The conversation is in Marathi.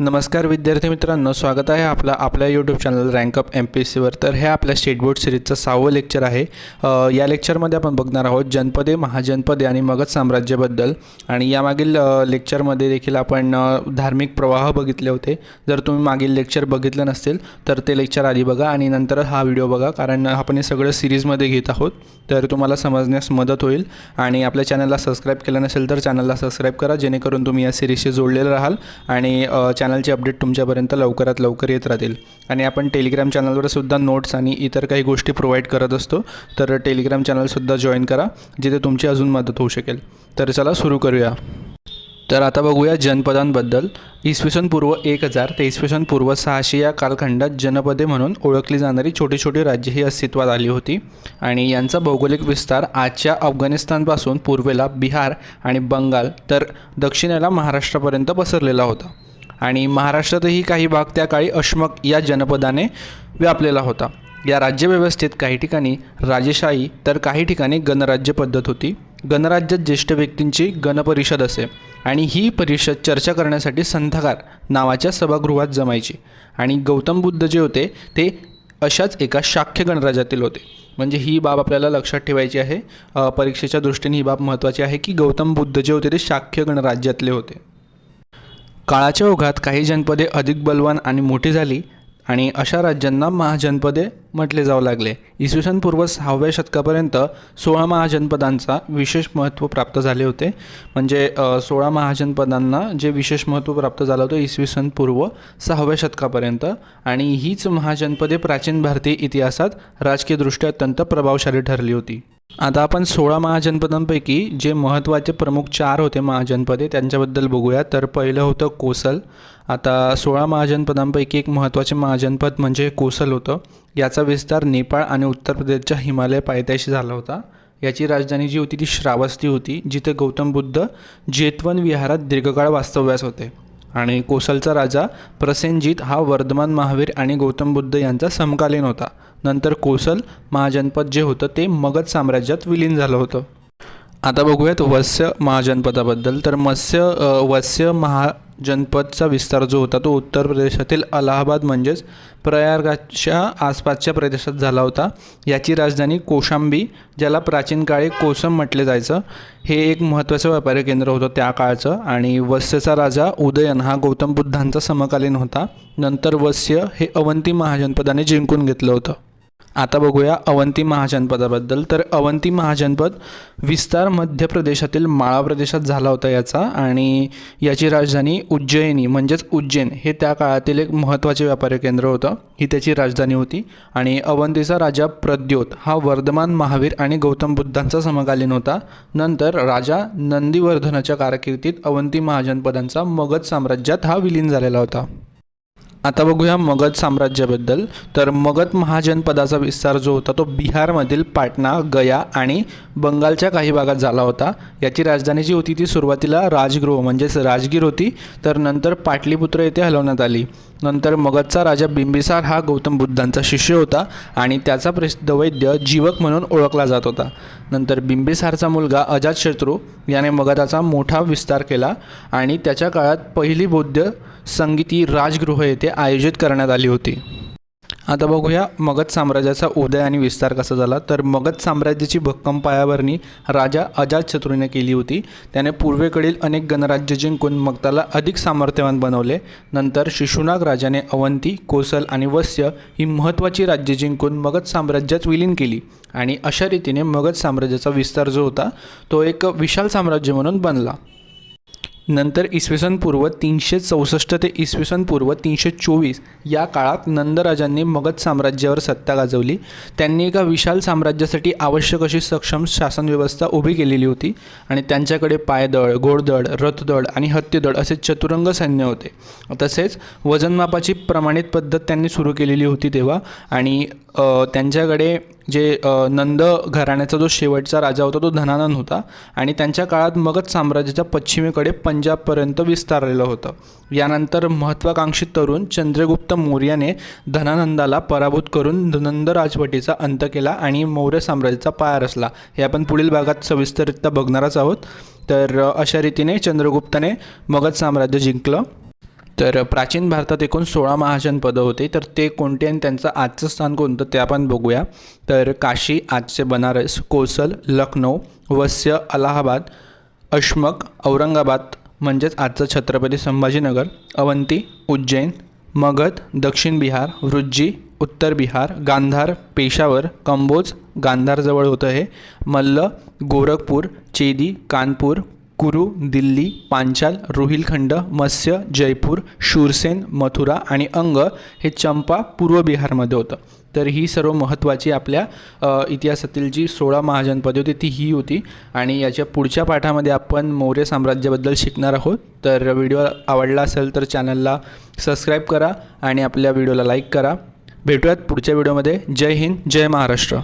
नमस्कार विद्यार्थी मित्रांनो स्वागत आहे आपला आपल्या YouTube channel rank up M P S सीवर तर हे आपल्या स्टेट बोर्ड सिरीजचं सहावं लेक्चर आहे. या लेक्चरमध्ये आपण बघणार आहोत जनपदे महाजनपदे आणि मगध साम्राज्याबद्दल. आणि यामागील लेक्चरमध्ये देखील आपण धार्मिक प्रवाह बघितले होते. जर तुम्ही मागील लेक्चर बघितलं नसेल तर ते लेक्चर आधी बघा आणि नंतर हा व्हिडिओ बघा कारण आपण हे सगळं सिरीजमध्ये घेत आहोत. तर तुम्हाला समजण्यास मदत होईल. आणि आपल्या चॅनलला सबस्क्राईब केलं नसेल तर चॅनलला सबस्क्राईब करा जेणेकरून तुम्ही या सिरीजशी जोडलेलं राहाल. आणि चॅनलचे अपडेट तुमच्यापर्यंत लवकरात लवकर येत राहतील. आणि आपण टेलिग्राम चॅनलवर सुद्धा नोट्स आणि इतर काही गोष्टी प्रोव्हाइड करत असतो तर टेलिग्राम चॅनलसुद्धा जॉईन करा जिथे तुमची अजून मदत होऊ शकेल. तर चला सुरू करूया. तर आता बघूया जनपदांबद्दल. इसवी सन पूर्व एक हजार ते इसवी सन पूर्व सहाशे या कालखंडात जनपदे म्हणून ओळखली जाणारी छोटी छोटी राज्ये ही अस्तित्वात आली होती. आणि यांचा भौगोलिक विस्तार आजच्या अफगाणिस्तानपासून पूर्वेला बिहार आणि बंगाल तर दक्षिणेला महाराष्ट्रापर्यंत पसरलेला होता. आणि महाराष्ट्रातही काही भाग त्या काळी अश्मक या जनपदाने व्यापलेला होता. या राज्यव्यवस्थेत काही ठिकाणी राजेशाही तर काही ठिकाणी गणराज्य पद्धत होती. गणराज्यात ज्येष्ठ व्यक्तींची गणपरिषद असे आणि ही परिषद चर्चा करण्यासाठी संथकार नावाच्या सभागृहात जमायची. आणि गौतम बुद्ध जे होते ते अशाच एका शाख्य गणराज्यातील होते. म्हणजे ही बाब आपल्याला लक्षात ठेवायची आहे. परीक्षेच्या दृष्टीने ही बाब महत्त्वाची आहे की गौतम बुद्ध जे होते ते शाख्य गणराज्यातले होते. काळाच्या ओघात काही जनपदे अधिक बलवान आणि मोठी झाली आणि अशा राज्यांना महाजनपदे म्हटले जाऊ लागले. इसवी सन पूर्व सहाव्या शतकापर्यंत सोळा महाजनपदांचा विशेष महत्त्व प्राप्त झाले होते. म्हणजे सोळा महाजनपदांना जे विशेष महत्त्व प्राप्त झालं होतं इसवी सन पूर्व सहाव्या शतकापर्यंत. आणि हीच महाजनपदे प्राचीन भारतीय इतिहासात राजकीयदृष्ट्या अत्यंत प्रभावशाली ठरली होती. आता आपण सोळा महाजनपदांपैकी जे महत्त्वाचे प्रमुख चार होते महाजनपदे त्यांच्याबद्दल बघूया. तर पहिलं होतं कोसल. आता सोळा महाजनपदांपैकी एक महत्त्वाचे महाजनपद म्हणजे कोसल होतं. याचा विस्तार नेपाळ आणि उत्तर प्रदेशच्या हिमालय पायथ्याशी झाला होता. याची राजधानी जी होती ती श्रावस्ती होती जिथे गौतम बुद्ध जेतवन विहारात दीर्घकाळ वास्तव्यास होते. आणि कोसलचा राजा प्रसेनजित हा वर्धमान महावीर आणि गौतम बुद्ध यांचा समकालीन होता. नंतर कोसल महाजनपद जे होतं ते मगध साम्राज्यात विलीन झालं होतं. आता बघूयात वत्स्य महाजनपदाबद्दल. तर मत्स्य वत्स्य महा जनपदचा विस्तार जो होता तो उत्तर प्रदेशातील अलाहाबाद म्हणजेच प्रयागराजच्या आसपासच्या प्रदेशात झाला होता. याची राजधानी कोशांबी ज्याला प्राचीन काळी कोसम म्हटले जायचं हे एक महत्त्वाचं व्यापारी केंद्र होतं त्या काळचं आणि वस्यचा राजा उदयन हा गौतम बुद्धांचा समकालीन होता. नंतर वस्य हे अवंती महाजनपदाने जिंकून घेतलं होतं. आता बघूया अवंती महाजनपदाबद्दल. तर अवंती महाजनपद विस्तार मध्य प्रदेशातील माळा प्रदेशात झाला होता याचा आणि याची राजधानी उज्जैनी म्हणजेच उज्जैन हे त्या काळातील एक महत्त्वाचे व्यापारी केंद्र होतं. ही त्याची राजधानी होती. आणि अवंतीचा राजा प्रद्योत हा वर्धमान महावीर आणि गौतम बुद्धांचा समकालीन होता. नंतर राजा नंदीवर्धनाच्या कारकिर्दीत अवंती महाजनपदांचा मगध साम्राज्यात हा विलीन झालेला होता. आता बघूया मगध साम्राज्याबद्दल. तर मगध महाजनपदाचा विस्तार जो होता तो बिहारमधील पाटणा गया आणि बंगालच्या काही भागात झाला होता. याची राजधानी जी होती ती सुरुवातीला राजगृह म्हणजेच राजगीर होती. तर नंतर पाटलीपुत्र येथे हलवण्यात आली. नंतर मगधचा राजा बिंबिसार हा गौतम बुद्धांचा शिष्य होता आणि त्याचा प्रसिद्ध वैद्य जीवक म्हणून ओळखला जात होता. नंतर बिंबिसारचा मुलगा अजातशत्रू याने मगधाचा मोठा विस्तार केला आणि त्याच्या काळात पहिली बौद्ध संगीती राजगृह येथे आयोजित करण्यात आली होती. आता बघूया मगध साम्राज्याचा उदय आणि विस्तार कसा झाला. तर मगध साम्राज्याची भक्कम पायाभरणी राजा अजातशत्रूने केली होती. त्याने पूर्वेकडील अनेक गणराज्य जिंकून मगधाला अधिक सामर्थ्यवान बनवले. नंतर शिशुनाग राजाने अवंती कोसल आणि वस्य ही महत्त्वाची राज्ये जिंकून मगध साम्राज्यात विलीन केली आणि अशा रीतीने मगध साम्राज्याचा विस्तार जो होता तो एक विशाल साम्राज्य म्हणून बनला. नंतर इसवी सन पूर्व तीनशे चौसष्ट ते इसवी सन पूर्व तीनशे चोवीस या काळात नंदराजांनी मगध साम्राज्यावर सत्ता गाजवली. त्यांनी एका विशाल साम्राज्यासाठी आवश्यक अशी सक्षम शासनव्यवस्था उभी केलेली होती आणि त्यांच्याकडे पायदळ घोडदळ रथदळ आणि हत्यदळ असे चतुरंग सैन्य होते. तसेच वजनमापाची प्रमाणित पद्धत त्यांनी सुरू केलेली होती तेव्हा आणि त्यांच्याकडे जे नंद घराण्याचा जो शेवटचा राजा होता तो धनानंद होता. आणि त्यांच्या काळात मगध साम्राज्याच्या पश्चिमेकडे पंजाबपर्यंत विस्तारलेलं होतं. यानंतर महत्त्वाकांक्षी तरुण चंद्रगुप्त मौर्याने धनानंदाला पराभूत करून नंद राजवटीचा अंत केला आणि मौर्य साम्राज्याचा पाया रचला. हे आपण पुढील भागात सविस्तररित्या बघणारच आहोत. तर अशा रीतीने चंद्रगुप्ताने मगध साम्राज्य जिंकलं. तर प्राचीन भारतात एकूण सोळा महाजनपदं होते. तर ते कोणते आणि त्यांचं आजचं स्थान कोणतं ते आपण बघूया. तर काशी आजचे बनारस कोसल लखनौ वस्य अलाहाबाद अश्मक औरंगाबाद म्हणजेच आजचं छत्रपती संभाजीनगर अवंती उज्जैन मगध दक्षिण बिहार वृज्जी उत्तर बिहार गांधार पेशावर कंबोज गांधारजवळ होतं हे मल्ल गोरखपूर चेदी कानपूर कुरू दिल्ली पांचाल रोहिलखंड मत्स्य जयपूर शूरसेन मथुरा आणि अंग हे चंपा पूर्व बिहारमध्ये होतं. तर ही सर्व महत्त्वाची आपल्या इतिहासातील जी सोळा महाजनपदे होती ती ही होती. आणि याच्या पुढच्या पाठामध्ये आपण मौर्य साम्राज्याबद्दल शिकणार आहोत. तर व्हिडिओ आवडला असेल तर चॅनलला सबस्क्राईब करा आणि आपल्या व्हिडिओला लाईक करा. भेटूयात पुढच्या व्हिडिओमध्ये. जय हिंद जय महाराष्ट्र.